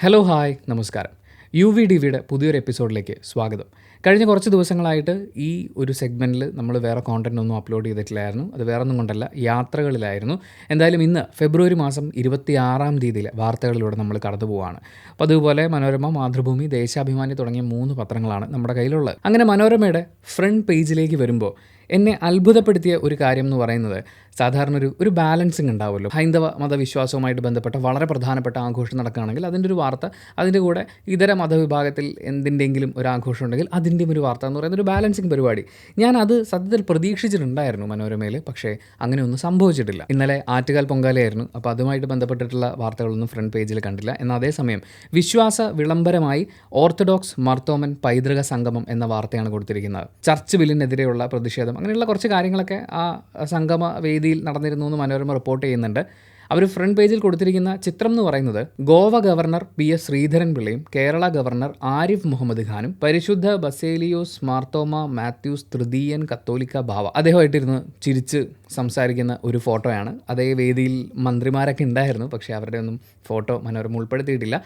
Hello hi നമസ്കാരം. U V D വിയുടെ പുതിയൊരു എപ്പിസോഡിലേക്ക് സ്വാഗതം. കഴിഞ്ഞ കുറച്ച് ദിവസങ്ങളായിട്ട് ഈ ഒരു സെഗ്മെന്റിൽ നമ്മൾ വേറെ കോണ്ടന്റ് ഒന്നും അപ്ലോഡ് ചെയ്തിട്ടില്ലായിരുന്നു. അത് വേറെ ഒന്നും കൊണ്ടല്ല യാത്രകളിലായിരുന്നു. എന്തായാലും ഇന്ന് ഫെബ്രുവരി മാസം ഇരുപത്തി ആറാം തീയതിയിലെ വാർത്തകളിലൂടെ നമ്മൾ കടന്നു പോവുകയാണ് അപ്പോൾ അതുപോലെ മനോരമ മാതൃഭൂമി ദേശാഭിമാനി തുടങ്ങിയ മൂന്ന് പത്രങ്ങളാണ് നമ്മുടെ കയ്യിലുള്ളത്. അങ്ങനെ മനോരമയുടെ ഫ്രണ്ട് പേജിലേക്ക് വരുമ്പോൾ എന്നെ അത്ഭുതപ്പെടുത്തിയ ഒരു കാര്യം എന്ന് പറയുന്നത് സാധാരണ ഒരു ഒരു ബാലൻസിങ് ഉണ്ടാവുമല്ലോ. ഹൈന്ദവ മതവിശ്വാസവുമായിട്ട് ബന്ധപ്പെട്ട വളരെ പ്രധാനപ്പെട്ട ആഘോഷം നടക്കുകയാണെങ്കിൽ അതിന്റെ ഒരു വാർത്ത അതിന്റെ കൂടെ ഇതര മതവിഭാഗത്തിൽ എന്തിന്റെങ്കിലും ഒരു ആഘോഷം ഉണ്ടെങ്കിൽ അതിന്റെയും ഒരു വാർത്ത എന്ന് പറയുന്ന ഒരു ബാലൻസിങ് പരിപാടി. ഞാൻ അത് സത്യത്തിൽ പ്രതീക്ഷിച്ചിട്ടുണ്ടായിരുന്നു മനോരമയിൽ പക്ഷേ അങ്ങനെയൊന്നും സംഭവിച്ചിട്ടില്ല. ഇന്നലെ ആറ്റുകാൽ പൊങ്കാലയായിരുന്നു അപ്പോൾ അതുമായിട്ട് ബന്ധപ്പെട്ടിട്ടുള്ള വാർത്തകളൊന്നും ഫ്രണ്ട് പേജിൽ കണ്ടില്ല. എന്നാൽ അതേസമയം വിശ്വാസ വിളംബരമായി ഓർത്തഡോക്സ് മർത്തോമൻ പൈതൃക സംഗമം എന്ന വാർത്തയാണ് കൊടുത്തിരിക്കുന്നത്. ചർച്ച് ബില്ലിനെതിരെയുള്ള പ്രതിഷേധം അങ്ങനെയുള്ള കുറച്ച് കാര്യങ്ങളൊക്കെ ആ സംഗമ വേദിയിൽ നടന്നിരുന്നു എന്ന് മനോരമ റിപ്പോർട്ട് ചെയ്യുന്നുണ്ട്. അവർ ഫ്രണ്ട് പേജിൽ കൊടുത്തിരിക്കുന്ന ചിത്രം എന്ന് പറയുന്നത് Goa governor P S Sreedharan പിള്ളയും Kerala governor Arif Muhammad ഖാനും പരിശുദ്ധ ബസേലിയോസ് മാർത്തോമ മാത്യൂസ് തൃതീയൻ കത്തോലിക്ക ഭാവ അദ്ദേഹമായിട്ടിരുന്ന് ചിരിച്ച് സംസാരിക്കുന്ന ഒരു ഫോട്ടോയാണ്. അതേ വേദിയിൽ മന്ത്രിമാരൊക്കെ ഉണ്ടായിരുന്നു പക്ഷേ അവരുടെ ഒന്നും ഫോട്ടോ മനോരമ ഉൾപ്പെടുത്തിയിട്ടില്ല.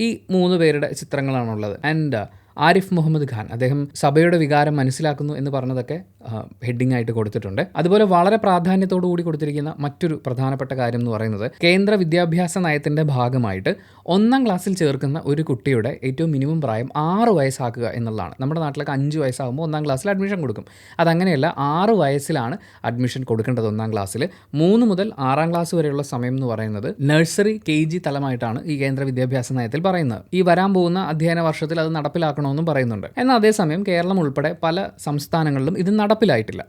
ഈ മൂന്ന് പേരുടെ ചിത്രങ്ങളാണുള്ളത്. ആൻഡ് ആരിഫ് മുഹമ്മദ് ഖാൻ അദ്ദേഹം സഭയുടെ വികാരം മനസ്സിലാക്കുന്നു എന്ന് പറഞ്ഞതൊക്കെ ഹെഡിങ് ആയിട്ട് കൊടുത്തിട്ടുണ്ട്. അതുപോലെ വളരെ പ്രാധാന്യത്തോടു കൂടി കൊടുത്തിരിക്കുന്ന മറ്റൊരു പ്രധാനപ്പെട്ട കാര്യം എന്ന് പറയുന്നത് കേന്ദ്ര വിദ്യാഭ്യാസ നയത്തിന്റെ ഭാഗമായിട്ട് ഒന്നാം ക്ലാസ്സിൽ ചേർക്കുന്ന ഒരു കുട്ടിയുടെ ഏറ്റവും മിനിമം പ്രായം ആറ് വയസ്സാക്കുക എന്നുള്ളതാണ്. നമ്മുടെ നാട്ടിലൊക്കെ അഞ്ച് വയസ്സാകുമ്പോൾ ഒന്നാം ക്ലാസ്സിൽ അഡ്മിഷൻ കൊടുക്കും. അതങ്ങനെയല്ല ആറ് വയസ്സിലാണ് അഡ്മിഷൻ കൊടുക്കേണ്ടത് ഒന്നാം ക്ലാസ്സിൽ. മൂന്ന് മുതൽ ആറാം ക്ലാസ് വരെയുള്ള സമയം എന്ന് പറയുന്നത് നഴ്സറി കെ ജി തലമായിട്ടാണ് ഈ കേന്ദ്ര വിദ്യാഭ്യാസ നയത്തിൽ പറയുന്നത്. ഈ വരാൻ പോകുന്ന അധ്യയന വർഷത്തിൽ അത് നടപ്പിലാക്കണമെന്നും പറയുന്നുണ്ട്. എന്നാൽ അതേസമയം കേരളം ഉൾപ്പെടെ പല സംസ്ഥാനങ്ങളിലും ഇത് നടപ്പിലായിട്ടില്ല.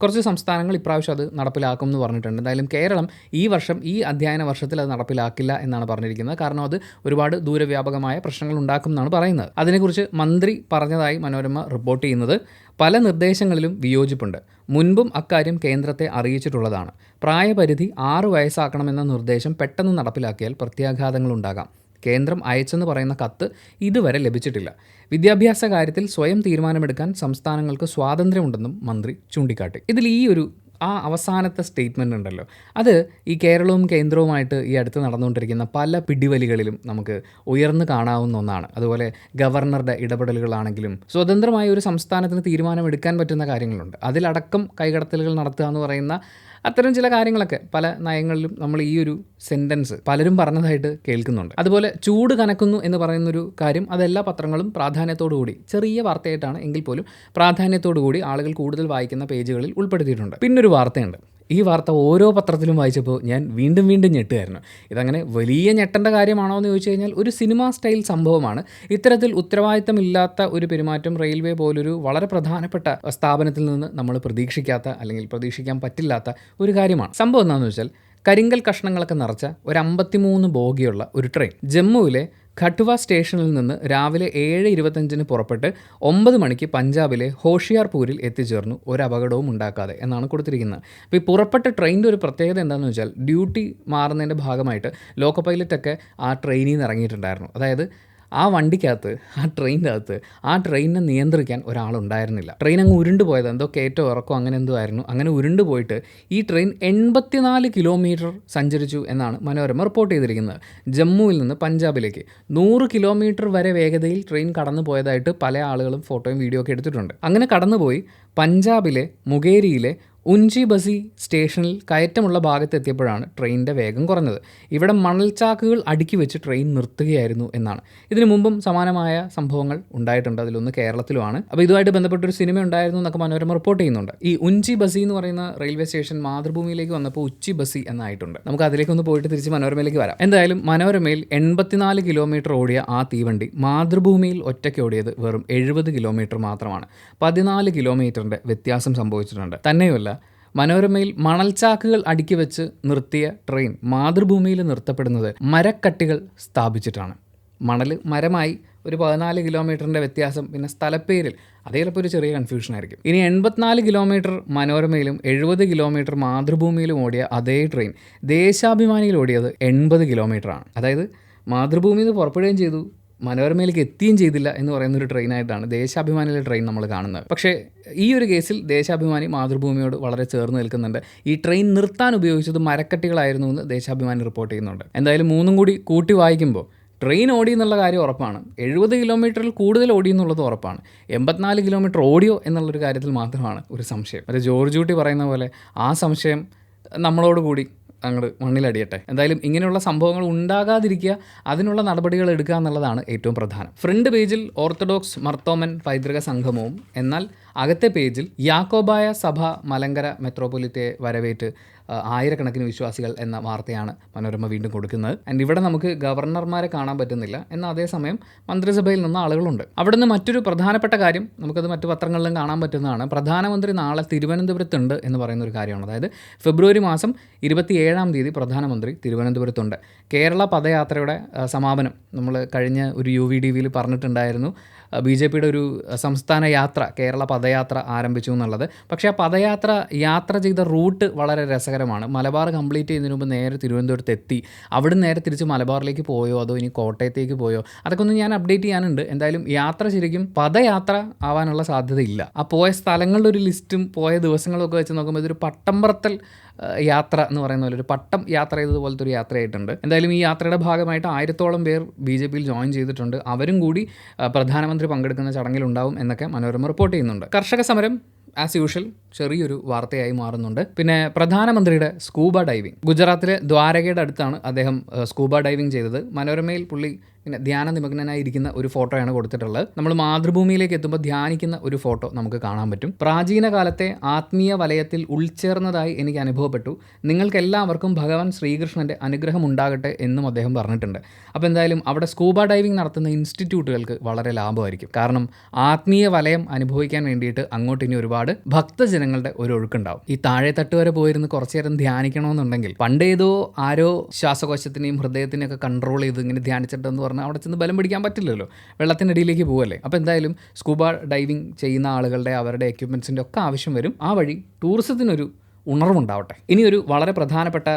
കുറച്ച് സംസ്ഥാനങ്ങൾ ഇപ്രാവശ്യം അത് നടപ്പിലാക്കും എന്ന് പറഞ്ഞിട്ടുണ്ട്. എന്തായാലും കേരളം ഈ വർഷം ഈ അധ്യയന വർഷത്തിൽ അത് നടപ്പിലാക്കില്ല എന്നാണ് പറഞ്ഞിരിക്കുന്നത്. കാരണം അത് ഒരുപാട് ദൂരവ്യാപകമായ പ്രശ്നങ്ങൾ ഉണ്ടാക്കും എന്നാണ് പറയുന്നത്. അതിനെക്കുറിച്ച് മന്ത്രി പറഞ്ഞതായി മനോരമ റിപ്പോർട്ട് ചെയ്യുന്നത് പല നിർദ്ദേശങ്ങളിലും വിയോജിപ്പുണ്ട്. മുൻപും അക്കാര്യം കേന്ദ്രത്തെ അറിയിച്ചിട്ടുള്ളതാണ്. പ്രായപരിധി ആറ് വയസ്സാക്കണമെന്ന നിർദ്ദേശം പെട്ടെന്ന് നടപ്പിലാക്കിയാൽ പ്രത്യാഘാതങ്ങളുണ്ടാകാം കേന്ദ്രം അയച്ചെന്ന് പറയുന്ന കത്ത് ഇതുവരെ ലഭിച്ചിട്ടില്ല. വിദ്യാഭ്യാസ കാര്യത്തിൽ സ്വയം തീരുമാനമെടുക്കാൻ സംസ്ഥാനങ്ങൾക്ക് സ്വാതന്ത്ര്യമുണ്ടെന്നും മന്ത്രി ചൂണ്ടിക്കാട്ടി. ഇതിൽ ഈ ഒരു ആ അവസാനത്തെ സ്റ്റേറ്റ്മെന്റ് ഉണ്ടല്ലോ. അത് ഈ കേരളവും കേന്ദ്രവുമായിട്ട് ഈ അടുത്ത് നടന്നുകൊണ്ടിരിക്കുന്ന പല പിടിവലികളിലും നമുക്ക് ഉയർന്നു കാണാവുന്ന ഒന്നാണ്. അതുപോലെ ഗവർണറുടെ ഇടപെടലുകളാണെങ്കിലും സ്വതന്ത്രമായ ഒരു സംസ്ഥാനത്തിന് തീരുമാനമെടുക്കാൻ പറ്റുന്ന കാര്യങ്ങളുണ്ട്. അതിലടക്കം കൈകടത്തലുകൾ നടത്തുക എന്ന് പറയുന്ന അത്തരം ചില കാര്യങ്ങളൊക്കെ പല നയങ്ങളിലും നമ്മൾ ഈ ഒരു സെന്റൻസ് പലരും പറഞ്ഞതായിട്ട് കേൾക്കുന്നുണ്ട്. അതുപോലെ ചൂട് കനക്കുന്നു എന്ന് പറയുന്നൊരു കാര്യം അതെല്ലാ പത്രങ്ങളും പ്രാധാന്യത്തോടു കൂടി ചെറിയ വാർത്തയായിട്ടാണ് എങ്കിൽ പോലും പ്രാധാന്യത്തോടു കൂടി ആളുകൾ കൂടുതൽ വായിക്കുന്ന പേജുകളിൽ ഉൾപ്പെടുത്തിയിട്ടുണ്ട്. പിന്നൊരു വാർത്തയുണ്ട്. ഈ വാർത്ത ഓരോ പത്രത്തിലും വായിച്ചപ്പോൾ ഞാൻ വീണ്ടും വീണ്ടും ഞെട്ടുകയായിരുന്നു. ഇതങ്ങനെ വലിയ ഞെട്ടേണ്ട കാര്യമാണോ എന്ന് ചോദിച്ചു കഴിഞ്ഞാൽ ഒരു സിനിമ സ്റ്റൈൽ സംഭവമാണ്. ഇത്തരത്തിൽ ഉത്തരവാദിത്തമില്ലാത്ത ഒരു പെരുമാറ്റം റെയിൽവേ പോലൊരു വളരെ പ്രധാനപ്പെട്ട സ്ഥാപനത്തിൽ നിന്ന് നമ്മൾ പ്രതീക്ഷിക്കാത്ത അല്ലെങ്കിൽ പ്രതീക്ഷിക്കാൻ പറ്റില്ലാത്ത ഒരു കാര്യമാണ്. സംഭവം എന്താണെന്ന് വെച്ചാൽ കരിങ്കൽ കഷ്ണങ്ങളൊക്കെ നിറച്ച ഒരു അമ്പത്തിമൂന്ന് ബോഗിയുള്ള ഒരു ട്രെയിൻ ജമ്മുവിലെ ഖട്ടുവ സ്റ്റേഷനിൽ നിന്ന് രാവിലെ ഏഴ് ഇരുപത്തഞ്ചിന് പുറപ്പെട്ട് ഒമ്പത് മണിക്ക് പഞ്ചാബിലെ ഹോഷിയാർപൂരിൽ എത്തിച്ചേർന്നു. ഒരു അപകടവും ഉണ്ടാക്കാതെ എന്നാണ് കൊടുത്തിരിക്കുന്നത്. അപ്പോൾ ഈ പുറപ്പെട്ട ട്രെയിനിന്റെ ഒരു പ്രത്യേകത എന്താണെന്ന് വെച്ചാൽ ഡ്യൂട്ടി മാറുന്നതിന്റെ ഭാഗമായിട്ട് ലോക്കോ പൈലറ്റൊക്കെ ആ ട്രെയിനിൽ നിന്ന് ഇറങ്ങിയിട്ടുണ്ടായിരുന്നു. അതായത് ആ വണ്ടിക്കകത്ത് ആ ട്രെയിനിന്റെ അകത്ത് ആ ട്രെയിനിനെ നിയന്ത്രിക്കാൻ ഒരാളുണ്ടായിരുന്നില്ല. ട്രെയിൻ അങ്ങ് ഉരുണ്ട് പോയത് എന്തോ കയറ്റോ ഇറക്കോ അങ്ങനെ എന്തോ ആയിരുന്നു. അങ്ങനെ ഉരുണ്ട് പോയിട്ട് ഈ ട്രെയിൻ എൺപത്തിനാല് കിലോമീറ്റർ സഞ്ചരിച്ചു എന്നാണ് മനോരമ റിപ്പോർട്ട് ചെയ്തിരിക്കുന്നത്. ജമ്മുവിൽ നിന്ന് പഞ്ചാബിലേക്ക്. നൂറ് കിലോമീറ്റർ വരെ വേഗതയിൽ ട്രെയിൻ കടന്നു പോയതായിട്ട് പല ആളുകളും ഫോട്ടോയും വീഡിയോ ഒക്കെ എടുത്തിട്ടുണ്ട്. അങ്ങനെ കടന്നുപോയി പഞ്ചാബിലെ മുഗേരിയിലെ ഉഞ്ചി ബസി സ്റ്റേഷനിൽ കയറ്റമുള്ള ഭാഗത്തെത്തിയപ്പോഴാണ് ട്രെയിനിന്റെ വേഗം കുറഞ്ഞത്. ഇവിടെ മണൽച്ചാക്കുകൾ അടുക്കി വെച്ച് ട്രെയിൻ നിർത്തുകയായിരുന്നു എന്നാണ്. ഇതിനു മുമ്പും സമാനമായ സംഭവങ്ങൾ ഉണ്ടായിട്ടുണ്ട്. അതിലൊന്ന് കേരളത്തിലുമാണ്. അപ്പോൾ ഇതുമായിട്ട് ബന്ധപ്പെട്ടൊരു സിനിമ ഉണ്ടായിരുന്നു എന്നൊക്കെ മനോരമ റിപ്പോർട്ട് ചെയ്യുന്നുണ്ട്. ഈ ഉഞ്ചി ബസി എന്ന് പറയുന്ന റെയിൽവേ സ്റ്റേഷൻ മാതൃഭൂമിയിലേക്ക് വന്നപ്പോൾ ഉച്ചി ബസി എന്നായിട്ടുണ്ട്. നമുക്ക് അതിലേക്കൊന്ന് പോയിട്ട് തിരിച്ച് മനോരമയിലേക്ക് വരാം. എന്തായാലും മനോരമയിൽ എൺപത്തിനാല് കിലോമീറ്റർ ഓടിയ ആ തീവണ്ടി മാതൃഭൂമിയിൽ ഒറ്റയ്ക്ക് ഓടിയത് വെറും എഴുപത് കിലോമീറ്റർ മാത്രമാണ്. പതിനാല് കിലോമീറ്ററിന്റെ വ്യത്യാസം സംഭവിച്ചിട്ടുണ്ട്. തന്നെയുമല്ല മനോരമയിൽ മണൽച്ചാക്കുകൾ അടുക്കി വെച്ച് നിർത്തിയ ട്രെയിൻ മാതൃഭൂമിയിൽ നിർത്തപ്പെടുന്നത് മരക്കട്ടികൾ സ്ഥാപിച്ചിട്ടാണ്. മണൽ മരമായി ഒരു പതിനാല് കിലോമീറ്ററിന്റെ വ്യത്യാസം പിന്നെ സ്ഥലപ്പേരിൽ അതേ ചിലപ്പോൾ ഒരു ചെറിയ കൺഫ്യൂഷൻ ആയിരിക്കും. ഇനി എൺപത്തിനാല് കിലോമീറ്റർ മനോരമയിലും എഴുപത് കിലോമീറ്റർ മാതൃഭൂമിയിലും ഓടിയ അതേ ട്രെയിൻ ദേശാഭിമാനിയിൽ ഓടിയത് എൺപത് കിലോമീറ്ററാണ്. അതായത് മാതൃഭൂമിയിൽ നിന്ന് പുറപ്പെടുകയും ചെയ്തു മനോരമയിലേക്ക് എത്തുകയും ചെയ്തില്ല എന്ന് പറയുന്ന ഒരു ട്രെയിനായിട്ടാണ് ദേശാഭിമാനിയിലെ ട്രെയിൻ നമ്മൾ കാണുന്നത്. പക്ഷേ ഈ ഒരു കേസിൽ ദേശാഭിമാനി മാതൃഭൂമിയോട് വളരെ ചേർന്ന് നിൽക്കുന്നുണ്ട്. ഈ ട്രെയിൻ നിർത്താൻ ഉപയോഗിച്ചത് മരക്കട്ടികളായിരുന്നു എന്ന് ദേശാഭിമാനി റിപ്പോർട്ട് ചെയ്യുന്നുണ്ട്. എന്തായാലും മൂന്നും കൂടി കൂട്ടി വായിക്കുമ്പോൾ ട്രെയിൻ ഓടി എന്നുള്ള കാര്യം ഉറപ്പാണ്. എഴുപത് കിലോമീറ്ററിൽ കൂടുതൽ ഓടി എന്നുള്ളത് ഉറപ്പാണ്. എൺപത്തിനാല് കിലോമീറ്റർ ഓടിയോ എന്നുള്ളൊരു കാര്യത്തിൽ മാത്രമാണ് ഒരു സംശയം. അത് ജോർജ് ഊട്ടി പറയുന്ന പോലെ ആ സംശയം നമ്മളോട് കൂടി അങ്ങോട്ട് മണ്ണിലടിയട്ടെ. എന്തായാലും ഇങ്ങനെയുള്ള സംഭവങ്ങൾ ഉണ്ടാകാതിരിക്കുക അതിനുള്ള നടപടികൾ എടുക്കുക എന്നുള്ളതാണ് ഏറ്റവും പ്രധാനം. ഫ്രണ്ട് പേജിൽ ഓർത്തഡോക്സ് മർത്തോമൻ പൈതൃക സംഗമവും എന്നാൽ അകത്തെ പേജിൽ യാക്കോബായ സഭ മലങ്കര മെത്രോപൊലിത്തെ വരവേറ്റ് ആയിരക്കണക്കിന് വിശ്വാസികൾ എന്ന വാർത്തയാണ് മനോരമ വീണ്ടും കൊടുക്കുന്നത്. ആൻഡ് ഇവിടെ നമുക്ക് ഗവർണർമാരെ കാണാൻ പറ്റുന്നില്ല. എന്നാൽ അതേസമയം മന്ത്രിസഭയിൽ നിന്ന് ആളുകളുണ്ട്. അവിടെ നിന്ന് മറ്റൊരു പ്രധാനപ്പെട്ട കാര്യം നമുക്കത് മറ്റു പത്രങ്ങളിലും കാണാൻ പറ്റുന്നതാണ്. പ്രധാനമന്ത്രി നാളെ തിരുവനന്തപുരത്തുണ്ട് എന്ന് പറയുന്ന ഒരു കാര്യമാണ്. അതായത് ഫെബ്രുവരി മാസം ഇരുപത്തിയേഴാം തീയതി പ്രധാനമന്ത്രി തിരുവനന്തപുരത്തുണ്ട്. കേരള പദയാത്രയുടെ സമാപനം നമ്മൾ കഴിഞ്ഞ ഒരു യു വി ഡി വിയിൽ പറഞ്ഞിട്ടുണ്ടായിരുന്നു. ബി ജെ പിയുടെ ഒരു സംസ്ഥാന യാത്ര കേരള പദയാത്ര ആരംഭിച്ചു എന്നുള്ളത്. പക്ഷേ ആ പദയാത്ര യാത്ര ചെയ്ത റൂട്ട് വളരെ രസകരമാണ്. മലബാർ കംപ്ലീറ്റ് ചെയ്യുന്നതിന് മുമ്പ് നേരെ തിരുവനന്തപുരത്ത് എത്തി. അവിടെ നേരെ തിരിച്ച് മലബാറിലേക്ക് പോയോ അതോ ഇനി കോട്ടയത്തേക്ക് പോയോ? അതൊക്കെ ഒന്ന് ഞാൻ അപ്ഡേറ്റ് ചെയ്യാനുണ്ട്. എന്തായാലും യാത്ര ശരിക്കും പദയാത്ര ആവാനുള്ള സാധ്യതയില്ല. ആ പോയ സ്ഥലങ്ങളുടെ ഒരു ലിസ്റ്റും പോയ ദിവസങ്ങളും ഒക്കെ വെച്ച് നോക്കുമ്പോൾ ഇതൊരു പട്ടംപറത്തൽ യാത്ര എന്ന് പറയുന്ന പോലെ ഒരു പട്ടം യാത്ര ചെയ്തതുപോലത്തെ ഒരു യാത്രയായിട്ടുണ്ട്. എന്തായാലും ഈ യാത്രയുടെ ഭാഗമായിട്ട് ആയിരത്തോളം പേർ ബി ജെ പിയിൽ ജോയിൻ ചെയ്തിട്ടുണ്ട്. അവരും കൂടി പ്രധാനമന്ത്രി പങ്കെടുക്കുന്ന ചടങ്ങിലുണ്ടാവും എന്നൊക്കെ മനോരമ റിപ്പോർട്ട് ചെയ്യുന്നുണ്ട്. കർഷക സമരം ആസ് യൂഷ്വൽ ചെറിയൊരു വാർത്തയായി മാറുന്നുണ്ട്. പിന്നെ പ്രധാനമന്ത്രിയുടെ സ്കൂബ ഡൈവിംഗ് ഗുജറാത്തിലെ ദ്വാരകയുടെ അടുത്താണ് അദ്ദേഹം സ്കൂബ ഡൈവിംഗ് ചെയ്തത്. മനോരമയിൽ പുള്ളി പിന്നെ ധ്യാന നിമഗ്നനായിരിക്കുന്ന ഒരു ഫോട്ടോയാണ് കൊടുത്തിട്ടുള്ളത്. നമ്മൾ മാതൃഭൂമിയിലേക്ക് എത്തുമ്പോൾ ധ്യാനിക്കുന്ന ഒരു ഫോട്ടോ നമുക്ക് കാണാൻ പറ്റും. പ്രാചീന കാലത്തെ ആത്മീയ വലയത്തിൽ ഉൾച്ചേർന്നതായി എനിക്ക് അനുഭവപ്പെട്ടു. നിങ്ങൾക്കെല്ലാവർക്കും ഭഗവാൻ ശ്രീകൃഷ്ണന്റെ അനുഗ്രഹം ഉണ്ടാകട്ടെ എന്നും അദ്ദേഹം പറഞ്ഞിട്ടുണ്ട്. അപ്പോൾ എന്തായാലും അവിടെ സ്കൂബ ഡൈവിംഗ് നടത്തുന്ന ഇൻസ്റ്റിറ്റ്യൂട്ടുകൾക്ക് വളരെ ലാഭമായിരിക്കും. കാരണം ആത്മീയ വലയം അനുഭവിക്കാൻ വേണ്ടിയിട്ട് അങ്ങോട്ട് ഇനി ഒരുപാട് ഭക്തജനങ്ങളുടെ ഒരു ഒഴുക്കുണ്ടാവും. ഈ താഴെ തട്ട് വരെ പോയിരുന്ന് കുറച്ചു നേരം ധ്യാനിക്കണമെന്നുണ്ടെങ്കിൽ പണ്ടേതോ ആരോ ശ്വാസകോശത്തിനെയും ഹൃദയത്തിനെയും ഒക്കെ കൺട്രോൾ ചെയ്ത് ഇങ്ങനെ ധ്യാനിച്ചിട്ടെന്ന് പറഞ്ഞാൽ അവിടെ ചെന്ന് ബലം പിടിക്കാൻ പറ്റില്ലല്ലോ. വെള്ളത്തിനടിയിലേക്ക് പോവല്ലേ. അപ്പോൾ എന്തായാലും സ്കൂബ ഡൈവിങ് ചെയ്യുന്ന ആളുകളുടെ അവരുടെ എക്യുപ്മെൻസിന്റെ ഒക്കെ ആവശ്യം വരും. ആ വഴി ടൂറിസത്തിനൊരു ഉണർവുണ്ടാവട്ടെ. ഇനി ഒരു വളരെ പ്രധാനപ്പെട്ട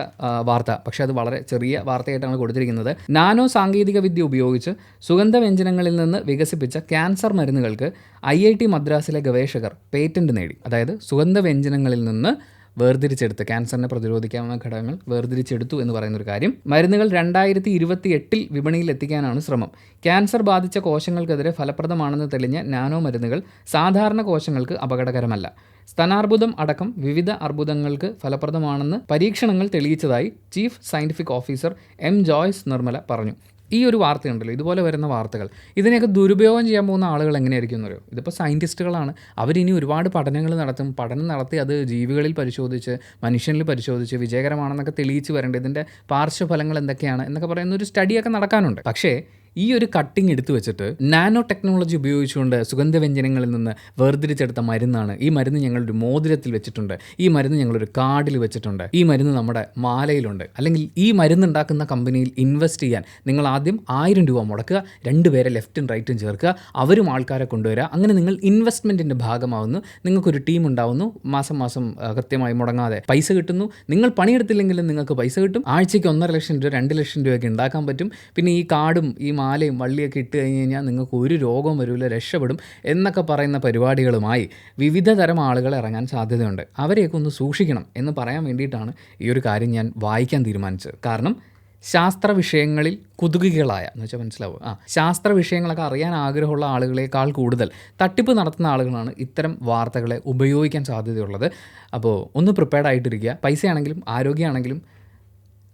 വാർത്ത. പക്ഷേ അത് വളരെ ചെറിയ വാർത്തയായിട്ടാണ് കൊടുത്തിരിക്കുന്നത്. നാനോ സാങ്കേതിക വിദ്യ ഉപയോഗിച്ച് സുഗന്ധവ്യഞ്ജനങ്ങളിൽ നിന്ന് വികസിപ്പിച്ച ക്യാൻസർ മരുന്നുകൾക്ക് ഐ ഐ ടി മദ്രാസിലെ ഗവേഷകർ പേറ്റന്റ് നേടി. അതായത് സുഗന്ധവ്യഞ്ജനങ്ങളിൽ നിന്ന് വേർതിരിച്ചെടുത്ത്. ക്യാൻസറിനെ പ്രതിരോധിക്കാവുന്ന ഘടകങ്ങൾ വേർതിരിച്ചെടുത്തു എന്ന് പറയുന്ന ഒരു കാര്യം. മരുന്നുകൾ രണ്ടായിരത്തി ഇരുപത്തി എട്ടിൽ വിപണിയിൽ എത്തിക്കാനാണ് ശ്രമം. ക്യാൻസർ ബാധിച്ച കോശങ്ങൾക്കെതിരെ ഫലപ്രദമാണെന്ന് തെളിഞ്ഞ നാനോ മരുന്നുകൾ സാധാരണ കോശങ്ങൾക്ക് അപകടകരമല്ല. സ്തനാർബുദം അടക്കം വിവിധ അർബുദങ്ങൾക്ക് ഫലപ്രദമാണെന്ന് പരീക്ഷണങ്ങൾ തെളിയിച്ചതായി chief scientific officer M Joyce Nirmala പറഞ്ഞു. ഈ ഒരു വാർത്തയുണ്ടല്ലോ ഇതുപോലെ വരുന്ന വാർത്തകൾ. ഇതിനെയൊക്കെ ദുരുപയോഗം ചെയ്യാൻ പോകുന്ന ആളുകൾ എങ്ങനെയായിരിക്കും എന്നറിയോ? ഇതിപ്പോൾ സയന്റിസ്റ്റുകളാണ് അവരിനി ഒരുപാട് പഠനങ്ങൾ നടത്തും. പഠനം നടത്തി അത് ജീവികളിൽ പരിശോധിച്ച് മനുഷ്യനിൽ പരിശോധിച്ച് വിജയകരമാണെന്നൊക്കെ തെളിയിച്ച് വരേണ്ടത് ഇതിന്റെ പാർശ്വഫലങ്ങൾ എന്തൊക്കെയാണ് എന്നൊക്കെ പറയുന്ന ഒരു സ്റ്റഡിയൊക്കെ നടക്കാനുണ്ട്. പക്ഷേ ഈ ഒരു കട്ടിങ് എടുത്തു വെച്ചിട്ട് നാനോ ടെക്നോളജി ഉപയോഗിച്ചുകൊണ്ട് സുഗന്ധവ്യഞ്ജനങ്ങളിൽ നിന്ന് വേർതിരിച്ചെടുത്ത മരുന്നാണ്. ഈ മരുന്ന് ഞങ്ങളൊരു മോതിരത്തിൽ വെച്ചിട്ടുണ്ട്. ഈ മരുന്ന് ഞങ്ങളൊരു കാർഡിൽ വെച്ചിട്ടുണ്ട്. ഈ മരുന്ന് നമ്മുടെ മാലയിലുണ്ട്. അല്ലെങ്കിൽ ഈ മരുന്ന് ഉണ്ടാക്കുന്ന കമ്പനിയിൽ ഇൻവെസ്റ്റ് ചെയ്യാൻ നിങ്ങൾ ആദ്യം ആയിരം രൂപ മുടക്കുക. രണ്ടുപേരെ ലെഫ്റ്റും റൈറ്റും ചേർക്കുക. അവരും ആൾക്കാരെ കൊണ്ടുവരിക അങ്ങനെ നിങ്ങൾ ഇൻവെസ്റ്റ്മെന്റിന്റെ ഭാഗമാവുന്നു. നിങ്ങൾക്കൊരു ടീം ഉണ്ടാവുന്നു. മാസം മാസം കൃത്യമായി മുടങ്ങാതെ പൈസ കിട്ടുന്നു. നിങ്ങൾ പണിയെടുത്തില്ലെങ്കിലും നിങ്ങൾക്ക് പൈസ കിട്ടും. ആഴ്ചയ്ക്ക് ഒന്നര ലക്ഷം രൂപ രണ്ട് ലക്ഷം രൂപയൊക്കെ ഉണ്ടാക്കാൻ പറ്റും. പിന്നെ ഈ കാർഡും ഈ മാലയും വള്ളിയൊക്കെ ഇട്ട് കഴിഞ്ഞ് കഴിഞ്ഞാൽ നിങ്ങൾക്ക് ഒരു രോഗവും വരില്ല രക്ഷപ്പെടും എന്നൊക്കെ പറയുന്ന പരിപാടികളുമായി വിവിധ തരം ആളുകൾ ഇറങ്ങാൻ സാധ്യതയുണ്ട്. അവരെയൊക്കെ ഒന്ന് സൂക്ഷിക്കണം എന്ന് പറയാൻ വേണ്ടിയിട്ടാണ് ഈ ഒരു കാര്യം ഞാൻ വായിക്കാൻ തീരുമാനിച്ചത്. കാരണം ശാസ്ത്ര വിഷയങ്ങളിൽ കുതുകികളായ എന്ന് വെച്ചാൽ മനസ്സിലാവും? ആ ശാസ്ത്ര വിഷയങ്ങളൊക്കെ അറിയാൻ ആഗ്രഹമുള്ള ആളുകളേക്കാൾ കൂടുതൽ തട്ടിപ്പ് നടത്തുന്ന ആളുകളാണ് ഇത്തരം വാർത്തകളെ ഉപയോഗിക്കാൻ സാധ്യതയുള്ളത്. അപ്പോൾ ഒന്ന് പ്രിപ്പയർഡ് ആയിട്ടിരിക്കുക. പൈസയാണെങ്കിലും ആരോഗ്യമാണെങ്കിലും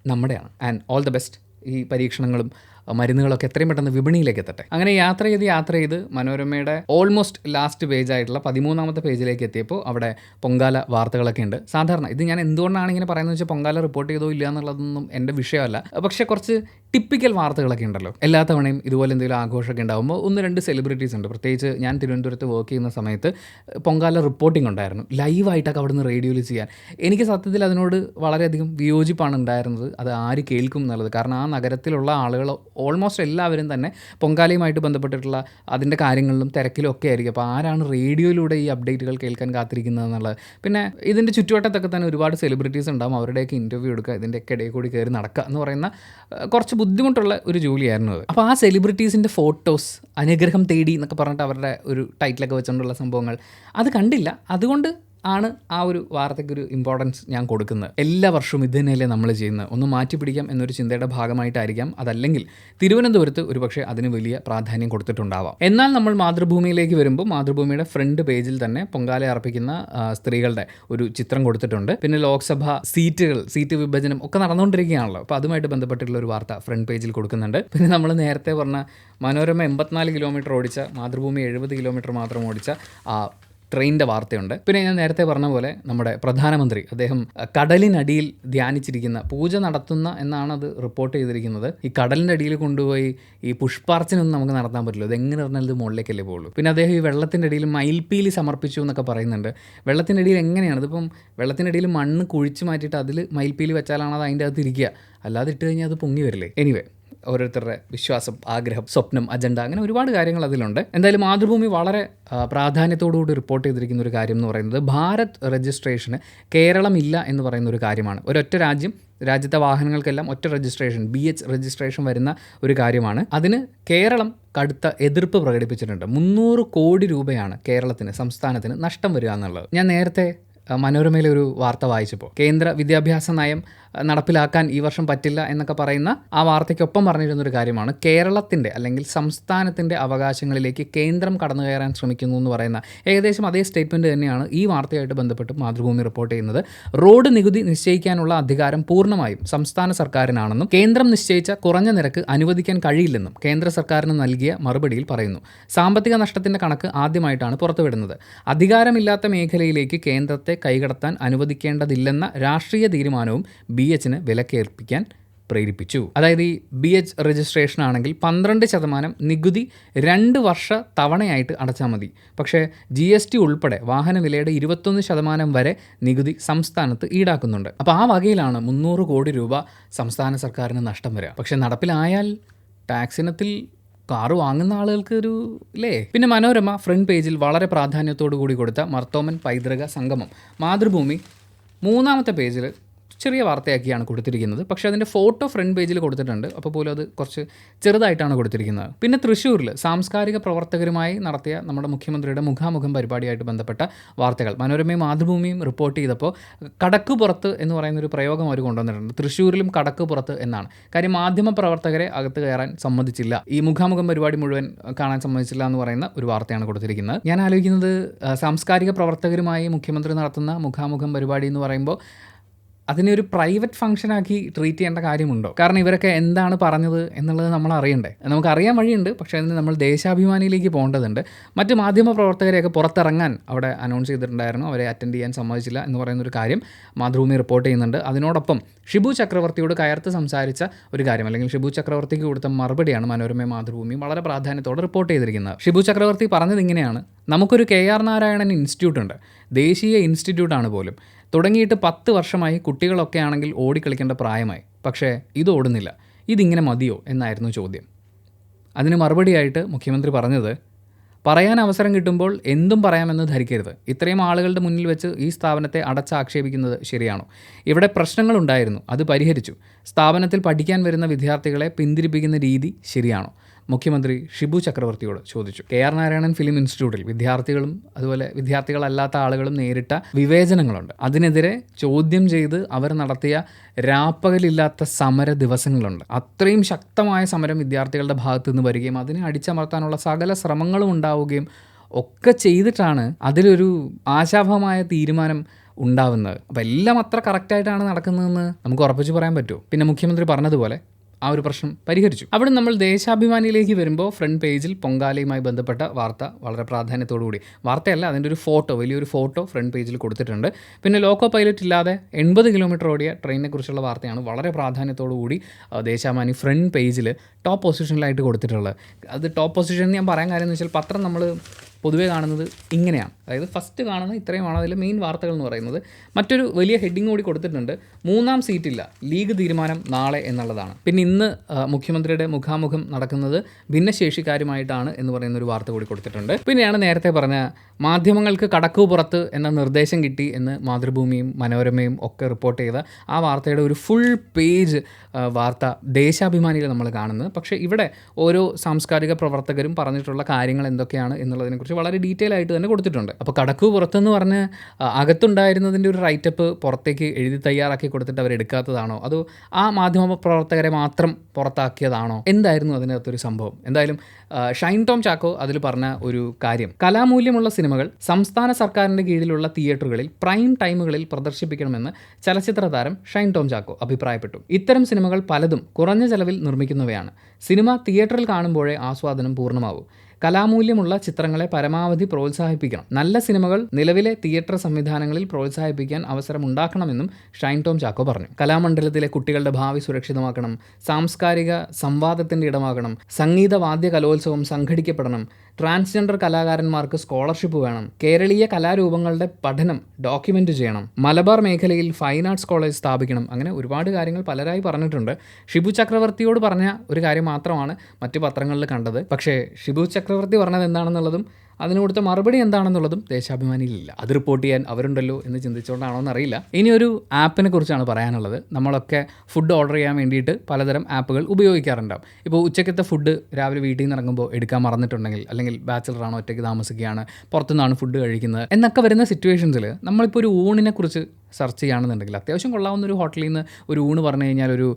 നമ്മുടെയാണ്. ആൻഡ് ഓൾ ദ ബെസ്റ്റ് ഈ പരീക്ഷണങ്ങളും മരുന്നുകളൊക്കെ എത്രയും പെട്ടെന്ന് വിപണിയിലേക്ക് എത്തട്ടെ. അങ്ങനെ യാത്ര ചെയ്ത് യാത്ര ചെയ്ത് മനോരമയുടെ ഓൾമോസ്റ്റ് ലാസ്റ്റ് പേജ് ആയിട്ടുള്ള പതിമൂന്നാമത്തെ പേജിലേക്ക് എത്തിയപ്പോൾ അവിടെ പൊങ്കാല വാർത്തകളൊക്കെ ഉണ്ട്. സാധാരണ ഇത് ഞാൻ എന്തുകൊണ്ടാണ് ഇങ്ങനെ പറയുന്നത് വെച്ചാൽ പൊങ്കാല റിപ്പോർട്ട് ചെയ്തോ ഇല്ല എന്നുള്ളതൊന്നും എന്റെ വിഷയമല്ല. പക്ഷേ കുറച്ച് ടിപ്പിക്കൽ വാർത്തകളൊക്കെ ഉണ്ടല്ലോ. എല്ലാ തവണയും ഇതുപോലെ എന്തെങ്കിലും ആഘോഷമൊക്കെ ഉണ്ടാകുമ്പോൾ ഒന്ന് രണ്ട് സെലിബ്രിറ്റീസ് ഉണ്ട്. പ്രത്യേകിച്ച് ഞാൻ തിരുവനന്തപുരത്ത് വർക്ക് ചെയ്യുന്ന സമയത്ത് പൊങ്കാല റിപ്പോർട്ടിംഗ് ഉണ്ടായിരുന്നു. ലൈവായിട്ടൊക്കെ അവിടുന്ന് റേഡിയോയിൽ ചെയ്യാൻ. എനിക്ക് സത്യത്തിൽ അതിനോട് വളരെയധികം വിയോജിപ്പാണ് ഉണ്ടായിരുന്നത്. അത് ആര് കേൾക്കും എന്നുള്ളത്. കാരണം ആ നഗരത്തിലുള്ള ആളുകൾ ഓൾമോസ്റ്റ് എല്ലാവരും തന്നെ പൊങ്കാലയുമായിട്ട് ബന്ധപ്പെട്ടിട്ടുള്ള അതിന്റെ കാര്യങ്ങളിലും തിരക്കിലും ഒക്കെ ആയിരിക്കും. അപ്പോൾ ആരാണ് റേഡിയോയിലൂടെ ഈ അപ്ഡേറ്റുകൾ കേൾക്കാൻ കാത്തിരിക്കുന്നത് എന്നുള്ളത്. പിന്നെ ഇതിന്റെ ചുറ്റുവട്ടത്തൊക്കെ തന്നെ ഒരുപാട് സെലിബ്രിറ്റീസ് ഉണ്ടാകും അവരുടെയൊക്കെ ഇന്റർവ്യൂ എടുക്കുക ഇതിന്റെയൊക്കെ ഇടയിൽ കൂടി കയറി നടക്കുക എന്ന് പറയുന്ന കുറച്ച് ബുദ്ധിമുട്ടുള്ള ഒരു ജോലിയായിരുന്നു അത്. അപ്പോൾ ആ സെലിബ്രിറ്റീസിന്റെ ഫോട്ടോസ് അനുഗ്രഹം തേടി എന്നൊക്കെ പറഞ്ഞിട്ട് അവരുടെ ഒരു ടൈറ്റിലൊക്കെ വെച്ചുകൊണ്ടുള്ള സംഭവങ്ങൾ അത് കണ്ടില്ല. അതുകൊണ്ട് ആണ് ആ ഒരു വാർത്തയ്ക്കൊരു ഇമ്പോർട്ടൻസ് ഞാൻ കൊടുക്കുന്നത്. എല്ലാ വർഷവും ഇത് തന്നെയല്ലേ നമ്മൾ ചെയ്യുന്നത്. ഒന്ന് മാറ്റി പിടിക്കാം എന്നൊരു ചിന്തയുടെ ഭാഗമായിട്ടായിരിക്കാം അതല്ലെങ്കിൽ തിരുവനന്തപുരത്ത് ഒരുപക്ഷെ അതിന് വലിയ പ്രാധാന്യം കൊടുത്തിട്ടുണ്ടാവാം. എന്നാൽ നമ്മൾ മാതൃഭൂമിയിലേക്ക് വരുമ്പോൾ മാതൃഭൂമിയുടെ ഫ്രണ്ട് പേജിൽ തന്നെ പൊങ്കാല അർപ്പിക്കുന്ന സ്ത്രീകളുടെ ഒരു ചിത്രം കൊടുത്തിട്ടുണ്ട്. പിന്നെ ലോക്സഭ സീറ്റുകൾ സീറ്റ് വിഭജനം ഒക്കെ നടന്നുകൊണ്ടിരിക്കുകയാണല്ലോ. അപ്പോൾ അതുമായിട്ട് ബന്ധപ്പെട്ടിട്ടുള്ള ഒരു വാർത്ത ഫ്രണ്ട് പേജിൽ കൊടുക്കുന്നുണ്ട്. പിന്നെ നമ്മൾ നേരത്തെ പറഞ്ഞ മനോരമ എൺപത്തിനാല് കിലോമീറ്റർ ഓടിച്ച മാതൃഭൂമി എഴുപത് കിലോമീറ്റർ മാത്രം ഓടിച്ച ട്രെയിനിന്റെ വാർത്തയുണ്ട്. പിന്നെ ഞാൻ നേരത്തെ പറഞ്ഞ പോലെ നമ്മുടെ പ്രധാനമന്ത്രി അദ്ദേഹം കടലിനടിയിൽ ധ്യാനിച്ചിരിക്കുന്ന പൂജ നടത്തുന്ന എന്നാണ് അത് റിപ്പോർട്ട് ചെയ്തിരിക്കുന്നത്. ഈ കടലിന്റെ അടിയിൽ കൊണ്ടുപോയി ഈ പുഷ്പാർച്ചനൊന്നും നമുക്ക് നടത്താൻ പറ്റില്ല. ഇത് എങ്ങനെ പറഞ്ഞാൽ ഇത് മുകളിലേക്കല്ലേ പോകുള്ളൂ. പിന്നെ അദ്ദേഹം ഈ വെള്ളത്തിന്റെ അടിയിൽ മയിൽപ്പീലി സമർപ്പിച്ചു എന്നൊക്കെ പറയുന്നുണ്ട്. വെള്ളത്തിന്റെ അടിയിൽ എങ്ങനെയാണ്? ഇതിപ്പം വെള്ളത്തിന്റെ അടിയിൽ മണ്ണ് കുഴിച്ച് മാറ്റിയിട്ട് അതിൽ മയിൽപ്പീലി വെച്ചാലാണ് അത് അതിന്റെ അകത്ത് ഇരിക്കുക. അല്ലാതെ ഇട്ട് കഴിഞ്ഞാൽ അത് പൊങ്ങി വരില്ലേ? എനിവേ ഓരോരുത്തരുടെ വിശ്വാസം ആഗ്രഹം സ്വപ്നം അജണ്ട അങ്ങനെ ഒരുപാട് കാര്യങ്ങൾ അതിലുണ്ട്. എന്തായാലും മാതൃഭൂമി വളരെ പ്രാധാന്യത്തോടുകൂടി റിപ്പോർട്ട് ചെയ്തിരിക്കുന്ന ഒരു കാര്യം എന്ന് പറയുന്നത് ഭാരത് രജിസ്ട്രേഷന് കേരളമില്ല എന്ന് പറയുന്ന ഒരു കാര്യമാണ്. ഒരൊറ്റ രാജ്യം രാജ്യത്തെ വാഹനങ്ങൾക്കെല്ലാം ഒറ്റ രജിസ്ട്രേഷൻ ബി എച്ച് രജിസ്ട്രേഷൻ വരുന്ന ഒരു കാര്യമാണ്. അതിന് കേരളം കടുത്ത എതിർപ്പ് പ്രകടിപ്പിച്ചിട്ടുണ്ട്. മുന്നൂറ് കോടി രൂപയാണ് കേരളത്തിന് സംസ്ഥാനത്തിന് നഷ്ടം വരിക എന്നുള്ളത്. ഞാൻ നേരത്തെ മനോരമയിലെ ഒരു വാർത്ത വായിച്ചപ്പോൾ. കേന്ദ്ര വിദ്യാഭ്യാസ നയം നടപ്പിലാക്കാൻ ഈ വർഷം പറ്റില്ല എന്നൊക്കെ പറയുന്ന ആ വാർത്തയ്ക്കൊപ്പം പറഞ്ഞിരുന്നൊരു കാര്യമാണ്. കേരളത്തിന്റെ അല്ലെങ്കിൽ സംസ്ഥാനത്തിന്റെ അവകാശങ്ങളിലേക്ക് കേന്ദ്രം കടന്നു കയറാൻ ശ്രമിക്കുന്നു എന്ന് പറയുന്ന ഏകദേശം അതേ സ്റ്റേറ്റ്മെന്റ് തന്നെയാണ് ഈ വാർത്തയായിട്ട് ബന്ധപ്പെട്ട് മാതൃഭൂമി റിപ്പോർട്ട് ചെയ്യുന്നത്. റോഡ് നികുതി നിശ്ചയിക്കാനുള്ള അധികാരം പൂർണമായും സംസ്ഥാന സർക്കാരിനാണെന്നും കേന്ദ്രം നിശ്ചയിച്ച കുറഞ്ഞ നിരക്ക് അനുവദിക്കാൻ കഴിയില്ലെന്നും കേന്ദ്ര സർക്കാരിന് നൽകിയ മറുപടിയിൽ പറയുന്നു. സാമ്പത്തിക നഷ്ടത്തിന്റെ കണക്ക് ആദ്യമായിട്ടാണ് പുറത്തുവിടുന്നത്. അധികാരമില്ലാത്ത മേഖലയിലേക്ക് കേന്ദ്രത്തെ കൈകടത്താൻ അനുവദിക്കേണ്ടതില്ലെന്ന രാഷ്ട്രീയ തീരുമാനവും ബി എച്ചിന് വിലക്കേൽപ്പിക്കാൻ പ്രേരിപ്പിച്ചു. അതായത് ഈ ബി എച്ച് രജിസ്ട്രേഷൻ ആണെങ്കിൽ പന്ത്രണ്ട് ശതമാനം നികുതി രണ്ട് വർഷ തവണയായിട്ട് അടച്ചാൽ മതി. പക്ഷേ ജി എസ് ടി ഉൾപ്പെടെ വാഹന വിലയുടെ ഇരുപത്തൊന്ന് ശതമാനം വരെ നികുതി സംസ്ഥാനത്ത് ഈടാക്കുന്നുണ്ട്. അപ്പോൾ ആ വകയിലാണ് മുന്നൂറ് കോടി രൂപ സംസ്ഥാന സർക്കാരിന് നഷ്ടം വരിക. പക്ഷേ നടപ്പിലായാൽ ടാക്സ് ഇനത്തിൽ കാറ് വാങ്ങുന്ന ആളുകൾക്ക് ഒരു ഇല്ലേ പിന്നെ മനോരമ ഫ്രണ്ട് പേജിൽ വളരെ പ്രാധാന്യത്തോടു കൂടി കൊടുത്ത മർത്തോമൻ പൈതൃക സംഗമം. മാതൃഭൂമി മൂന്നാമത്തെ പേജിൽ ചെറിയ വാർത്തയാക്കിയാണ് കൊടുത്തിരിക്കുന്നത്. പക്ഷേ അതിന്റെ ഫോട്ടോ ഫ്രണ്ട് പേജിൽ കൊടുത്തിട്ടുണ്ട്. അപ്പോൾ പോലും അത് കുറച്ച് ചെറുതായിട്ടാണ് കൊടുത്തിരിക്കുന്നത്. പിന്നെ തൃശ്ശൂരിൽ സാംസ്കാരിക പ്രവർത്തകരുമായി നടത്തിയ നമ്മുടെ മുഖ്യമന്ത്രിയുടെ മുഖാമുഖം പരിപാടിയായിട്ട് ബന്ധപ്പെട്ട വാർത്തകൾ. മനോരമയും മാതൃഭൂമിയും റിപ്പോർട്ട് ചെയ്തപ്പോൾ കടക്ക് പുറത്ത് എന്ന് പറയുന്ന ഒരു പ്രയോഗം അവർ കൊണ്ടുവന്നിട്ടുണ്ട്. തൃശ്ശൂരിലും കടക്ക് പുറത്ത് എന്നാണ്. കാര്യം മാധ്യമ പ്രവർത്തകരെ അകത്ത് കയറാൻ സമ്മതിച്ചില്ല. ഈ മുഖാമുഖം പരിപാടി മുഴുവൻ കാണാൻ സമ്മതിച്ചില്ല എന്ന് പറയുന്ന ഒരു വാർത്തയാണ് കൊടുത്തിരിക്കുന്നത്. ഞാൻ ആലോചിക്കുന്നത് സാംസ്കാരിക പ്രവർത്തകരുമായി മുഖ്യമന്ത്രി നടത്തുന്ന മുഖാമുഖം പരിപാടി എന്ന് പറയുമ്പോൾ അതിനെ ഒരു പ്രൈവറ്റ് ഫംഗ്ഷനാക്കി ട്രീറ്റ് ചെയ്യേണ്ട കാര്യമുണ്ടോ? കാരണം ഇവരൊക്കെ എന്താണ് പറഞ്ഞത് എന്നുള്ളത് നമ്മൾ അറിയണ്ടേ. നമുക്ക് അറിയാൻ വഴിയുണ്ട് പക്ഷേ അതിന് നമ്മൾ ദേശാഭിമാനിയിലേക്ക് പോകേണ്ടതുണ്ട്. മറ്റ് മാധ്യമ പ്രവർത്തകരെയൊക്കെ പുറത്തിറങ്ങാൻ അവിടെ അനൗൺസ് ചെയ്തിട്ടുണ്ടായിരുന്നു. അവരെ അറ്റൻഡ് ചെയ്യാൻ സമ്മതിച്ചില്ല എന്ന് പറയുന്ന ഒരു കാര്യം മാതൃഭൂമി റിപ്പോർട്ട് ചെയ്യുന്നുണ്ട്. അതിനോടൊപ്പം ഷിബു ചക്രവർത്തിയോട് കയർത്ത് സംസാരിച്ച ഒരു കാര്യം അല്ലെങ്കിൽ ഷിബു ചക്രവർത്തിക്ക് കൊടുത്ത മറുപടിയാണ് മനോരമ മാതൃഭൂമി വളരെ പ്രാധാന്യത്തോടെ റിപ്പോർട്ട് ചെയ്തിരിക്കുന്നത്. ഷിബു ചക്രവർത്തി പറഞ്ഞത് ഇങ്ങനെയാണ്. നമുക്കൊരു കെ ആർ നാരായണൻ ഇൻസ്റ്റിറ്റ്യൂട്ട് ഉണ്ട്. ദേശീയ ഇൻസ്റ്റിറ്റ്യൂട്ടാണ് പോലും. തുടങ്ങിയിട്ട് പത്ത് വർഷമായി കുട്ടികളൊക്കെ ആണെങ്കിൽ ഓടിക്കളിക്കേണ്ട പ്രായമായി. പക്ഷേ ഇത് ഓടുന്നില്ല. ഇതിങ്ങനെ മതിയോ എന്നായിരുന്നു ചോദ്യം. അതിന് മറുപടിയായിട്ട് മുഖ്യമന്ത്രി പറഞ്ഞത് പറയാൻ അവസരം കിട്ടുമ്പോൾ എന്തും പറയാമെന്ന് ധരിക്കരുത്. ഇത്രയും ആളുകളുടെ മുന്നിൽ വെച്ച് ഈ സ്ഥാപനത്തെ അടച്ചാക്ഷേപിക്കുന്നത് ശരിയാണോ? ഇവിടെ പ്രശ്നങ്ങളുണ്ടായിരുന്നു അത് പരിഹരിച്ചു. സ്ഥാപനത്തിൽ പഠിക്കാൻ വരുന്ന വിദ്യാർത്ഥികളെ പിന്തിരിപ്പിക്കുന്ന രീതി ശരിയാണോ? മുഖ്യമന്ത്രി ഷിബു ചക്രവർത്തിയോട് ചോദിച്ചു. കെ ആർ നാരായണൻ ഫിലിം ഇൻസ്റ്റിറ്റ്യൂട്ടിൽ വിദ്യാർത്ഥികളും അതുപോലെ വിദ്യാർത്ഥികളല്ലാത്ത ആളുകളും നേരിട്ട വിവേചനങ്ങളുണ്ട്. അതിനെതിരെ ചോദ്യം ചെയ്ത് അവർ നടത്തിയ രാപ്പകലില്ലാത്ത സമര ദിവസങ്ങളുണ്ട്. അത്രയും ശക്തമായ സമരം വിദ്യാർത്ഥികളുടെ ഭാഗത്തു നിന്ന് വരികയും അതിനെ അടിച്ചമർത്താനുള്ള സകല ശ്രമങ്ങളും ഉണ്ടാവുകയും ഒക്കെ ചെയ്തിട്ടാണ് അതിലൊരു ആശാഭമായ തീരുമാനം ഉണ്ടാവുന്നത്. അപ്പം എല്ലാം അത്ര കറക്റ്റായിട്ടാണ് നടക്കുന്നതെന്ന് നമുക്ക് ഉറപ്പിച്ച് പറയാൻ പറ്റുമോ? പിന്നെ മുഖ്യമന്ത്രി പറഞ്ഞതുപോലെ ആ ഒരു പ്രശ്നം പരിഹരിച്ചു. അവിടെ നമ്മൾ ദേശാഭിമാനിയിലേക്ക് വരുമ്പോൾ ഫ്രണ്ട് പേജിൽ പൊങ്കാലയുമായി ബന്ധപ്പെട്ട വാർത്ത വളരെ പ്രാധാന്യത്തോടുകൂടി. വാർത്തയല്ല അതിന്റെ ഒരു ഫോട്ടോ വലിയൊരു ഫോട്ടോ ഫ്രണ്ട് പേജിൽ കൊടുത്തിട്ടുണ്ട്. പിന്നെ ലോക്കോ പൈലറ്റ് ഇല്ലാതെ എൺപത് കിലോമീറ്റർ ഓടിയ ട്രെയിനിനെ കുറിച്ചുള്ള വാർത്തയാണ് വളരെ ആ, ദേശാഭിമാനി ഫ്രണ്ട് പേജിൽ ടോപ്പ് പൊസിഷനിലായിട്ട് കൊടുത്തിട്ടുള്ളത്. അത് ടോപ്പ് പൊസിഷൻ ഞാൻ പറയാൻ കാര്യം എന്ന് വെച്ചാൽ പത്രം നമ്മൾ പൊതുവേ കാണുന്നത് ഇങ്ങനെയാണ്. അതായത് ഫസ്റ്റ് കാണുന്ന ഇത്രയുമാണ് അതിൽ മെയിൻ വാർത്തകൾ എന്ന് പറയുന്നത്. മറ്റൊരു വലിയ ഹെഡിങ് കൂടി കൊടുത്തിട്ടുണ്ട്. മൂന്നാം സീറ്റില്ല. ലീഗ് തീരുമാനം നാളെ എന്നുള്ളതാണ്. പിന്നെ ഇന്ന് മുഖ്യമന്ത്രിയുടെ മുഖാമുഖം നടക്കുന്നത് ഭിന്നശേഷിക്കാരുമായിട്ടാണ് എന്ന് പറയുന്ന ഒരു വാർത്ത കൂടി കൊടുത്തിട്ടുണ്ട്. പിന്നെയാണ് നേരത്തെ പറഞ്ഞ മാധ്യമങ്ങൾക്ക് കടക്കു പുറത്ത് എന്ന നിർദ്ദേശം കിട്ടി എന്ന് മാതൃഭൂമിയും മനോരമയും ഒക്കെ റിപ്പോർട്ട് ചെയ്ത ആ വാർത്തയുടെ ഒരു ഫുൾ പേജ് വാർത്ത ദേശാഭിമാനിയിൽ നമ്മൾ കാണുന്നത്. പക്ഷേ ഇവിടെ ഓരോ സാംസ്കാരിക പ്രവർത്തകരും പറഞ്ഞിട്ടുള്ള കാര്യങ്ങൾ എന്തൊക്കെയാണ് എന്നുള്ളതിനെക്കുറിച്ച് വളരെ ഡീറ്റെയിൽ ആയിട്ട് തന്നെ കൊടുത്തിട്ടുണ്ട്. അപ്പോൾ കടക്കു പുറത്തെന്ന് പറഞ്ഞ് അകത്തുണ്ടായിരുന്നതിന്റെ ഒരു റൈറ്റപ്പ് പുറത്തേക്ക് എഴുതി തയ്യാറാക്കി കൊടുത്തിട്ട് അവർ എടുക്കാത്തതാണോ? അതോ ആ മാധ്യമ പ്രവർത്തകരെ മാത്രം പുറത്താക്കിയതാണോ? എന്തായിരുന്നു അതിനകത്തൊരു സംഭവം? എന്തായാലും ഷൈൻ ടോം ചാക്കോ അതിൽ പറഞ്ഞ ഒരു കാര്യം. കലാമൂല്യമുള്ള സിനിമകൾ സംസ്ഥാന സർക്കാരിന്റെ കീഴിലുള്ള തിയേറ്ററുകളിൽ പ്രൈം ടൈമുകളിൽ പ്രദർശിപ്പിക്കണമെന്ന് ചലച്ചിത്ര താരം ഷൈൻ ടോം ചാക്കോ അഭിപ്രായപ്പെട്ടു. ഇത്തരം സിനിമകൾ പലതും കുറഞ്ഞ ചെലവിൽ നിർമ്മിക്കുന്നവയാണ്. സിനിമ തിയേറ്ററിൽ കാണുമ്പോഴേ ആസ്വാദനം പൂർണമാവൂ. കലാമൂല്യമുള്ള ചിത്രങ്ങളെ പരമാവധി പ്രോത്സാഹിപ്പിക്കണം. നല്ല സിനിമകൾ നിലവിലെ തിയേറ്റർ സംവിധാനങ്ങളിൽ പ്രോത്സാഹിപ്പിക്കാൻ അവസരം ഉണ്ടാക്കണമെന്നും ഷൈൻ ടോം ചാക്കോ പറഞ്ഞു. കലാമണ്ഡലത്തിലെ കുട്ടികളുടെ ഭാവി സുരക്ഷിതമാക്കണം. സാംസ്കാരിക സംവാദത്തിന്റെ ഇടമാകണം. സംഗീത വാദ്യ കലോത്സവം സംഘടിക്കപ്പെടണം. ട്രാൻസ്ജെൻഡർ കലാകാരന്മാർക്ക് സ്കോളർഷിപ്പ് വേണം. കേരളീയ കലാരൂപങ്ങളുടെ പഠനം ഡോക്യുമെന്റ് ചെയ്യണം. മലബാർ മേഖലയിൽ ഫൈൻ ആർട്സ് കോളേജ് സ്ഥാപിക്കണം. അങ്ങനെ ഒരുപാട് കാര്യങ്ങൾ പലരായി പറഞ്ഞിട്ടുണ്ട്. ഷിബു ചക്രവർത്തിയോട് പറഞ്ഞ ഒരു കാര്യം മാത്രമാണ് മറ്റു പത്രങ്ങളിൽ കണ്ടത്. പക്ഷേ ഷിബു ചക്രവർത്തി പറഞ്ഞത് എന്താണെന്നുള്ളതും അതിന് കൊടുത്ത മറുപടി എന്താണെന്നുള്ളതും ദേശാഭിമാനിയിലില്ല. അത് റിപ്പോർട്ട് ചെയ്യാൻ അവരുണ്ടല്ലോ എന്ന് ചിന്തിച്ചുകൊണ്ടാണോ എന്നറിയില്ല. ഇനി ഒരു ആപ്പിനെ കുറിച്ചാണ് പറയാനുള്ളത്. നമ്മളൊക്കെ ഫുഡ് ഓർഡർ ചെയ്യാൻ വേണ്ടിയിട്ട് പലതരം ആപ്പുകൾ ഉപയോഗിക്കാറുണ്ടാവും. ഇപ്പോൾ ഉച്ചക്കത്തെ ഫുഡ് രാവിലെ വീട്ടിൽ നിന്ന് ഇറങ്ങുമ്പോൾ എടുക്കാൻ മറന്നിട്ടുണ്ടെങ്കിൽ അല്ലെങ്കിൽ ബാച്ചിലറാണോ ഒറ്റയ്ക്ക് താമസിക്കുകയാണ് പുറത്തുനിന്നാണ് ഫുഡ് കഴിക്കുന്നത് എന്നൊക്കെ വരുന്ന സിറ്റുവേഷൻസിൽ നമ്മളിപ്പോൾ ഒരു ഊണിനെ കുറിച്ച് സെർച്ച് ചെയ്യുകയാണെന്നുണ്ടെങ്കിൽ അത്യാവശ്യം കൊള്ളാവുന്ന ഒരു ഹോട്ടലിൽ നിന്ന് ഒരു ഊണ് പറഞ്ഞു കഴിഞ്ഞാൽ ഒരു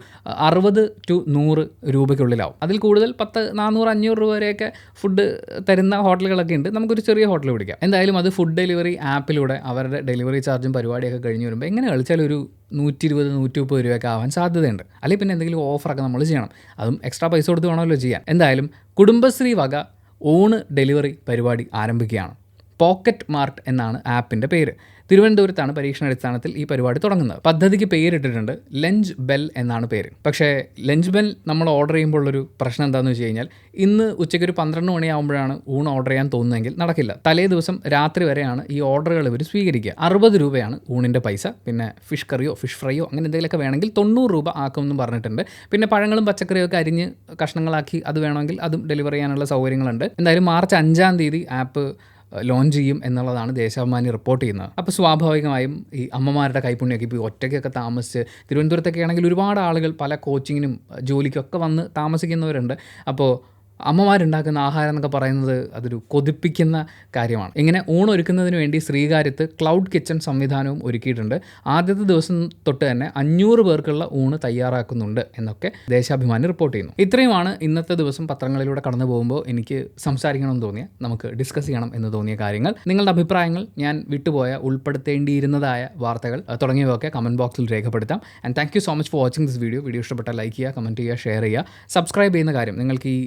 അറുപത് ടു നൂറ് രൂപയ്ക്കുള്ളിലാവും. അതിൽ കൂടുതൽ പത്ത് നാനൂറ് അഞ്ഞൂറ് രൂപ വരെയൊക്കെ ഫുഡ് തരുന്ന ഹോട്ടലുകളൊക്കെ ഉണ്ട്. നമുക്കൊരു ചെറിയ ഹോട്ടൽ പിടിക്കാം. എന്തായാലും അത് ഫുഡ് ഡെലിവറി ആപ്പിലൂടെ അവരുടെ ഡെലിവറി ചാർജും പരിപാടിയൊക്കെ കഴിഞ്ഞ് വരുമ്പോൾ എങ്ങനെ കളിച്ചാൽ ഒരു നൂറ്റി ഇരുപത് നൂറ്റി മുപ്പത് രൂപയൊക്കെ ആവാൻ സാധ്യതയുണ്ട്. അല്ലെങ്കിൽ പിന്നെ എന്തെങ്കിലും ഓഫറൊക്കെ നമ്മൾ ചെയ്യണം. അതും എക്സ്ട്രാ പൈസ കൊടുത്ത് വേണമല്ലോ ചെയ്യാൻ. എന്തായാലും കുടുംബശ്രീ വക ഊണ് ഡെലിവറി പരിപാടി ആരംഭിക്കുകയാണ്. പോക്കറ്റ് മാർട്ട് എന്നാണ് ആപ്പിന്റെ പേര്. തിരുവനന്തപുരത്താണ് പരീക്ഷണാടിസ്ഥാനത്തിൽ ഈ പരിപാടി തുടങ്ങുന്നത്. പദ്ധതിക്ക് പേരിട്ടിട്ടുണ്ട് ലഞ്ച് ബെൽ എന്നാണ് പേര്. പക്ഷേ ലഞ്ച് ബെൽ നമ്മൾ ഓർഡർ ചെയ്യുമ്പോൾ ഉള്ളൊരു പ്രശ്നം എന്താണെന്ന് വെച്ച് കഴിഞ്ഞാൽ ഇന്ന് ഉച്ചയ്ക്ക് ഒരു പന്ത്രണ്ട് മണിയാകുമ്പോഴാണ് ഊണ് ഓർഡർ ചെയ്യാൻ തോന്നുന്നതെങ്കിൽ നടക്കില്ല. തലേ ദിവസം രാത്രി വരെയാണ് ഈ ഓർഡറുകൾ ഇവർ സ്വീകരിക്കുക. അറുപത് രൂപയാണ് ഊണിന്റെ പൈസ. പിന്നെ ഫിഷ് കറിയോ ഫിഷ് ഫ്രൈയോ അങ്ങനെ എന്തെങ്കിലുമൊക്കെ വേണമെങ്കിൽ തൊണ്ണൂറ് രൂപ ആക്കുമെന്നും പറഞ്ഞിട്ടുണ്ട്. പിന്നെ പഴങ്ങളും പച്ചക്കറിയൊക്കെ അരിഞ്ഞ് കഷ്ണങ്ങളാക്കി അത് വേണമെങ്കിൽ അതും ഡെലിവറി ചെയ്യാനുള്ള സൗകര്യങ്ങളുണ്ട്. എന്തായാലും മാർച്ച് അഞ്ചാം തീയതി ആപ്പ് ലോഞ്ച് ചെയ്യും എന്നുള്ളതാണ് ദേശാഭിമാനി റിപ്പോർട്ട് ചെയ്യുന്നത്. അപ്പോൾ സ്വാഭാവികമായും ഈ അമ്മമാരുടെ കൈപ്പുണ്യൊക്കെ ഇപ്പോൾ ഒറ്റയ്ക്കൊക്കെ താമസിച്ച് തിരുവനന്തപുരത്തൊക്കെ ആണെങ്കിൽ ഒരുപാട് ആളുകൾ പല കോച്ചിങ്ങിനും ജോലിക്കൊക്കെ വന്ന് താമസിക്കുന്നവരുണ്ട്. അപ്പോൾ അമ്മമാരുണ്ടാക്കുന്ന ആഹാരം എന്നൊക്കെ പറയുന്നത് അതൊരു കൊതിപ്പിക്കുന്ന കാര്യമാണ്. ഇങ്ങനെ ഊണൊരുക്കുന്നതിന് വേണ്ടി ശ്രീകാര്യത്ത് ക്ലൗഡ് കിച്ചൺ സംവിധാനവും ഒരുക്കിയിട്ടുണ്ട്. ആദ്യത്തെ ദിവസം തൊട്ട് തന്നെ അഞ്ഞൂറ് പേർക്കുള്ള ഊണ് തയ്യാറാക്കുന്നുണ്ട് എന്നൊക്കെ ദേശാഭിമാനി റിപ്പോർട്ട് ചെയ്യുന്നു. ഇത്രയുമാണ് ഇന്നത്തെ ദിവസം പത്രങ്ങളിലൂടെ കടന്നു പോകുമ്പോൾ എനിക്ക് സംസാരിക്കണമെന്ന് തോന്നിയ നമുക്ക് ഡിസ്കസ് ചെയ്യണം എന്ന് തോന്നിയ കാര്യങ്ങൾ. നിങ്ങളുടെ അഭിപ്രായങ്ങൾ ഞാൻ വിട്ടുപോയ ഉൾപ്പെടുത്തേണ്ടിയിരുന്നതായ വാർത്തകൾ തുടങ്ങിയവയൊക്കെ കമന്റ് ബോക്സിൽ രേഖപ്പെടുത്താം. And thank so much for watching this video video ഇഷ്ടപ്പെട്ടാൽ ലൈക്ക് ചെയ്യുക കമന്റ് ചെയ്യുക ഷെയർ ചെയ്യുക. സബ്സ്ക്രൈബ് ചെയ്യുന്ന കാര്യം നിങ്ങൾക്ക് ഈ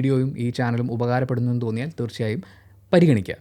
വീഡിയോയും ഈ ചാനലും ഉപകാരപ്പെടുന്നു എന്ന് തോന്നിയാൽ തീർച്ചയായും പരിഗണിക്കുക.